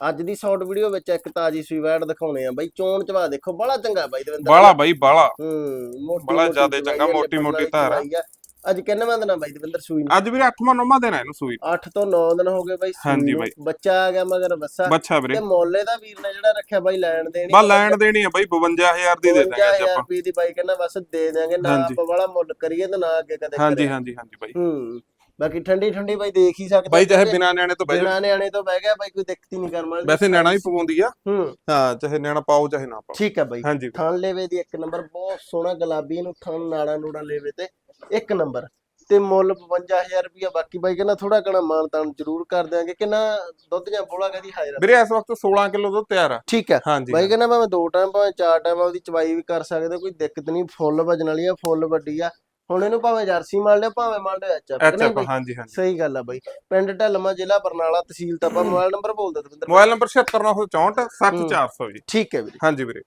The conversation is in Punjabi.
ਅੱਜ ਦੀ ਸ਼ਾਰਟ ਵੀਡੀਓ ਵਿੱਚ ਇੱਕ ਤਾਜੀ ਸੂਈ ਵੈੜ ਦਿਖਾਉਣੇ ਆ ਬਾਈ ਚੋਣ ਚਵਾ ਦੇਖੋ ਬੜਾ ਚੰਗਾ ਬਾਈ ਦਵਿੰਦਰ ਬਾਲਾ ਬਾਈ ਬਾਲਾ ਹੂੰ ਮੋਟੀ ਬੜਾ ਜ਼ਿਆਦੇ ਚੰਗਾ, ਆ, ਮੋਟੀ- ਮੋਟੀ ਧਾਰ ਆ। ਆ। ਅੱਜ ਕਿੰਨਵਾਂ ਦਿਨ ਆ ਬਾਈ ਦਵਿੰਦਰ ਸੂਈ ਨੂੰ ਅੱਜ ਵੀਰੇ 8ਵਾਂ 9ਵਾਂ ਦਿਨ ਹੈ ਇਹਨੂੰ ਸੂਈ 8 ਤੋਂ 9 ਦਿਨ ਹੋ ਗਏ ਬਾਈ ਹਾਂਜੀ। ਬਾਈ। ਬੱਚਾ ਆ ਗਿਆ ਮਗਰ ਬੱਸਾ ਬੱਚਾ ਵੀਰੇ ਤੇ ਮੋਲੇ ਦਾ ਵੀਰ ਨੇ ਜਿਹੜਾ ਰੱਖਿਆ ਬਾਈ ਲੈਣ ਦੇਣੀ ਬਾ ਲੈਣ ਦੇਣੀ ਆ ਬਾਈ 52000 ਦੀ ਦੇ ਦਾਂਗੇ ਅੱਜ 55000 ਆਪਾਂ ਰੁਪਏ ਦੀ ਬਾਈ ਕਹਿੰਦਾ ਬਸ ਦੇ ਦਿਆਂਗੇ ਨਾ। ਆਪਾਂ ਵਾਲਾ ਮੁੱਲ ਕਰੀਏ ਤੇ ਨਾ ਅੱਗੇ ਕਦੇ ਹਾਂਜੀ। ਹਾਂਜੀ ਹਾਂਜੀ ਬਾਈ ਹੂੰ ਬਾਕੀ ਠੰਡੀ ਠੰਡੀ ਬਾਈ ਦੇਖ ਹੀ ਸਕਦੇ ਬਾਈ ਚਾਹੇ ਬਿਨਾ ਨਿਆਣੇ ਤੋਂ ਬਹਿ ਜਾ ਬਿਨਾਂ ਨਿਆਣੇ ਤੋਂ ਬਹਿ ਗਿਆ ਬਾਈ ਕੋਈ ਦਿੱਕਤ ਹੀ ਨਹੀਂ ਵਾਲੀ। ਵੈਸੇ ਨਿਆਣਾ ਹੀ ਪਵਾਉਂਦੀ ਆ। ਹੂੰ। ਹਾਂ ਚਾਹੇ ਨਿਆਣਾ ਪਾਓ ਚਾਹੇ ਨਾ ਪਾਓ। ਠੀਕ ਹੈ ਬਾਈ। ਹਾਂਜੀ। ਥਣ ਲੇਵੇ ਦੀ ਇੱਕ ਨੰਬਰ ਬਹੁਤ ਸੋਹਣਾ ਗੁਲਾਬੀ ਨੂੰ ਥਣ ਨਾੜਾ ਨੂੜਾ ਲੇਵੇ ਤੇ ਇੱਕ ਨੰਬਰ। ਤੇ ਮੁੱਲ 55000 ਰੁਪਇਆ ਬਾਕੀ ਬਾਈ ਕਹਿੰਦਾ ਥੋੜਾ ਕਣਾ ਮਾਨ ਤਾਨ ਜ਼ਰੂਰ ਕਰ ਦਿਆਂਗੇ। ਕਿੰਨਾ ਦੁੱਧ ਜਾਂ ਬੋਲਾ ਕਹਦੀ ਹਾਜ਼ਰ ਵੀਰੇ ਇਸ ਵਕਤ 16 ਕਿਲੋ ਦੁੱਧ ਤਿਆਰ ਆ। ਠੀਕ ਹੈ ਹਾਂਜੀ। ਬਾਈ ਕਹਿੰਦਾ ਭਾਵੇਂ ਦੋ ਟਾਈਮ ਭਾਵੇਂ ਚਾਰ ਟਾਈਮ ਉਹਦੀ ਚਵਾਈ ਵੀ ਕਰ ਸਕਦੇ ਕੋਈ ਦਿੱਕਤ ਨਹੀਂ ਫੁੱਲ ਵਜਣ ਵਾਲੀ ਆ ਫੁੱਲ ਵੱਡੀ ਆ। ਹੁਣ ਇਹਨੂੰ ਭਾਵੇਂ ਜਰਸੀ ਮਾਰ ਲਿਆ ਭਾਵੇਂ ਮੰਨ ਲਿਆ ਐਚਐਫ ਅੱਛਾ ਹਾਂਜੀ ਹਾਂਜੀ। ਸਹੀ ਗੱਲ ਆ ਬਾਈ। ਪਿੰਡ ਢਲਮਾ ਜ਼ਿਲ੍ਹਾ ਬਰਨਾਲਾ ਤਹਿਸੀਲ ਤਪਾ ਮੋਬਾਈਲ ਨੰਬਰ ਬੋਲ ਦੇ ਦਵਿੰਦਰ ਮੋਬਾਈਲ ਨੰਬਰ 76964 60400 ਜੀ। ਠੀਕ ਹੈ ਵੀਰੇ। ਹਾਂਜੀ ਵੀਰੇ।